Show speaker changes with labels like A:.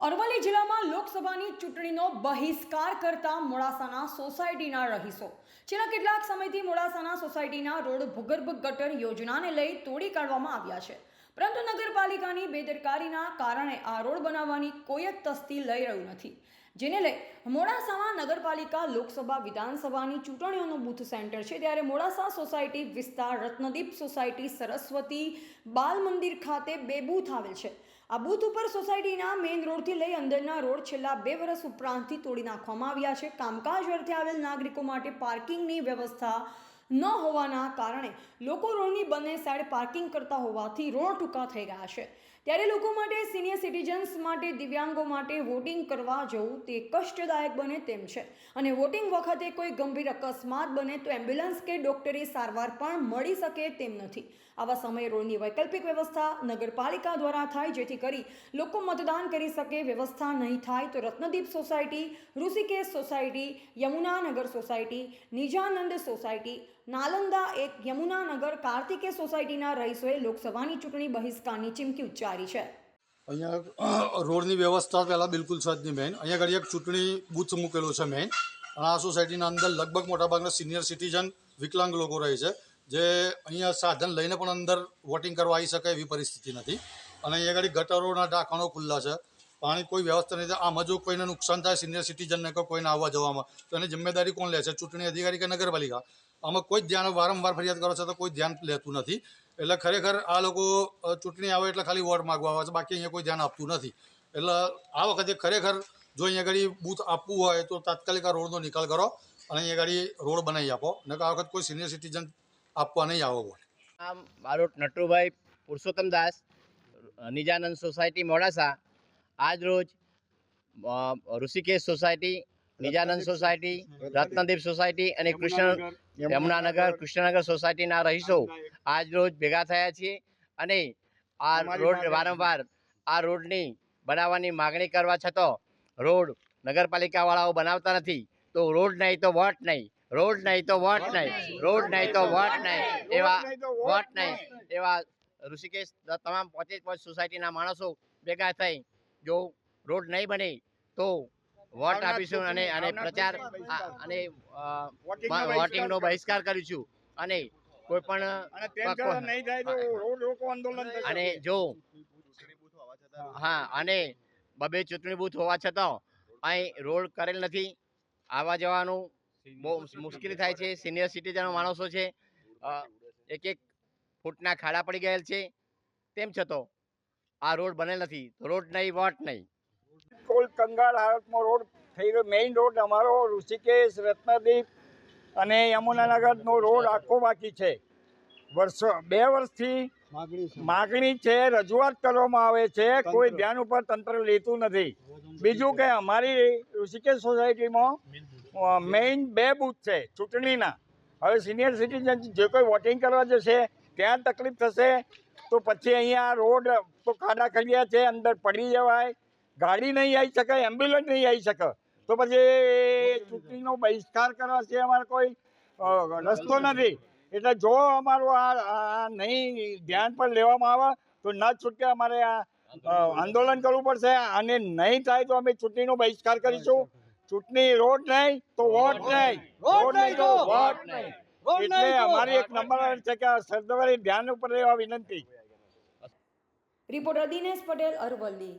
A: અરવલ્લી જિલ્લામાં લોકસભાની ચૂંટણીનો બહિષ્કાર કરતા મોડાસાના સોસાયટીના રહીશો. છેલ્લા કેટલાક સમયથી મોડાસાના સોસાયટીના રોડ ભૂગર્ભ ગટર યોજનાને લઈ તોડી કાઢવામાં આવ્યા છે. પરંતુ નગરપાલિકાની બેદરકારીના કારણે આ રોડ બનાવવાની કોઈ જ તસ્તી લઈ રહ્યું નથી. જેને લઈ મોડાસામાં નગરપાલિકા લોકસભા વિધાનસભાની ચૂંટણીઓનું બૂથ સેન્ટર છે. ત્યારે મોડાસા સોસાયટી વિસ્તાર રત્નદીપ સોસાયટી સરસ્વતી બાલ મંદિર ખાતે બે બૂથ આવેલ છે. આ ઉપર સોસાયટીના મેઇન રોડથી લઈ અંદરના રોડ છેલ્લા બે વર્ષ ઉપરાંતથી તોડી નાખવામાં આવ્યા છે. કામકાજ અર્થે આવેલ નાગરિકો માટે પાર્કિંગની વ્યવસ્થા ન હોવાના કારણે લોકો રોડની બંને સાઈડ પાર્કિંગ કરતા હોવાથી રોડ ટૂંકા થઈ ગયા છે. ત્યારે લોકો માટે સિનિયર સિટીઝન્સ માટે, દિવ્યાંગો માટે વોટિંગ કરવા જવું તે કષ્ટદાયક બને તેમ છે. અને વોટિંગ વખતે કોઈ ગંભીર અકસ્માત બને તો એમ્બ્યુલન્સ કે ડોક્ટરી સારવાર પણ મળી શકે તેમ નથી. આવા સમયે રોડની વૈકલ્પિક વ્યવસ્થા નગરપાલિકા દ્વારા થાય જેથી કરી લોકો મતદાન કરી શકે, વ્યવસ્થા નહીં થાય તો Ratnadeep society, Rishikesh society, Yamunanagar society, Nijanand society Nalanda એક યમુનાનગર કાર્તિકે સોસાયટીના રહીશોએ લોકસભાની ચૂંટણી બહિષ્કારની ચીમકી ઉચ્ચારી છે.
B: અહીંયા રોડની વ્યવસ્થા પહેલાં બિલકુલ સજ નહીં, મેન. અહીંયા ઘડી એક ચૂંટણી બૂથ મૂકેલો છે, મેન. અને આ સોસાયટીના અંદર લગભગ મોટાભાગના સિનિયર સિટીઝન, વિકલાંગ લોકો રહે છે, જે અહીંયા સાધન લઈને પણ અંદર વોટિંગ કરવા આવી શકે એવી પરિસ્થિતિ નથી. અને અહીંયા ઘડી ગટરોના ઢાંકણો ખુલ્લા છે. પાણી કોઈ વ્યવસ્થા નથી આમાં જો કોઈને નુકસાન થાય સિનિયર સિટીઝનને કે કોઈને આવવા જવામાં, તો એની જિમ્મેદારી કોણ લે છે? ચૂંટણી અધિકારી કે નગરપાલિકા? આમાં કોઈ જ ધ્યાન વારંવાર ફરિયાદ કરો છો તો કોઈ ધ્યાન લેતું નથી. એટલે ખરેખર આ લોકો ચૂંટણી આવે એટલે ખાલી વોટ માગવા આવે છે. બાકી અહીંયા કોઈ ધ્યાન આપતું નથી. એટલે આ વખતે ખરેખર જો અહીંયા આગળ બૂથ આપવું હોય તો તાત્કાલિક આ રોડનો નિકાલ કરો અને અહીંયા આગળ રોડ બનાવી આપો. નકર આ વખત કોઈ સિનિયર સિટીઝન આપવા નહીં આવો વોટ
C: આમ મારો નટુભાઈ પુરુષોત્તમ દાસ, નિજાનંદ સોસાયટી મોડાસા. આજ રોજ Rishikesh society Nijanand society Ratnadeep society અને કૃષ્ણ યમુનાનગર. કૃષ્ણનગર સોસાયટીના રહીશો આજ રોજ ભેગા થયા છીએ અને આ રોડ વારંવાર આ રોડની બનાવવાની માગણી કરવા છતાં રોડ નગરપાલિકાવાળાઓ બનાવતા નથી. તો રોડ નહીં તો વોટ નહીં. રોડ નહીં તો વોટ નહીં. રોડ નહીં તો વોટ નહીં. એવા વોટ નહીં. એવા ઋષિકેશ તમામ પચીસ પાંચ સોસાયટીના માણસો ભેગા થઈ જો રોડ નહીં બને તો વોટ આપીશું અને અને પ્રચાર અને વોટિંગનો બહિષ્કાર કરીશું. અને કોઈ પણ અને જો હા અને બબે ચૂંટણી બૂથ હોવા છતાં અહીં રોડ કરેલ નથી. આવવા જવાનું બહુ મુશ્કેલી થાય છે. સિનિયર સિટીઝન માણસો છે. એક એક ફૂટના ખાડા પડી ગયેલ છે. તેમ છતાં આ રોડ બનેલ નથી. રોડ નહીં વોટ નહીં.
D: બિલકુલ કંગાળ હાલતમાં રોડ થઈ ગયો. મેઇન રોડ અમારો ઋષિકેશ રત્નદીપ અને યમુનાનગરનો રોડ આખો બાકી છે. વર્ષો બે વર્ષથી માગણી છે. રજૂઆત કરવામાં આવે છે. કોઈ ધ્યાન ઉપર તંત્ર લેતું નથી. બીજું કે અમારી ઋષિકેશ સોસાયટીમાં મેઇન બે બૂથ છે ચૂંટણીના. હવે સિનિયર સિટીઝન જે કોઈ વોટિંગ કરવા જશે ત્યાં તકલીફ થશે તો પછી અહીંયા રોડ તો ખાડા ખડિયા છે અંદર પડી જવાય. ગાડી નહીં આવી શકે એમ્બ્યુલન્સ નહીં આવી શકે. તો પછી ચૂંટણીનો બહિષ્કાર કરવા છે અમારે કોઈ રસ્તો નથી. એટલે જો અમારું આ નહીં ધ્યાન પર લેવામાં આવે તો ન છૂટકે અમારે આ આંદોલન કરવું પડશે. અને નહીં થાય તો અમે ચૂંટણીનો બહિષ્કાર કરીશું. ચૂંટણી રોડ નહીં તો વોટ નહીં. રોડ નહીં તો વોટ નહીં. એટલે અમારી એક નંબર છે કે આ સરદારી ધ્યાન ઉપર લેવા વિનંતી.
A: રિપોર્ટર દિનેશ પટેલ અરવલ્લી.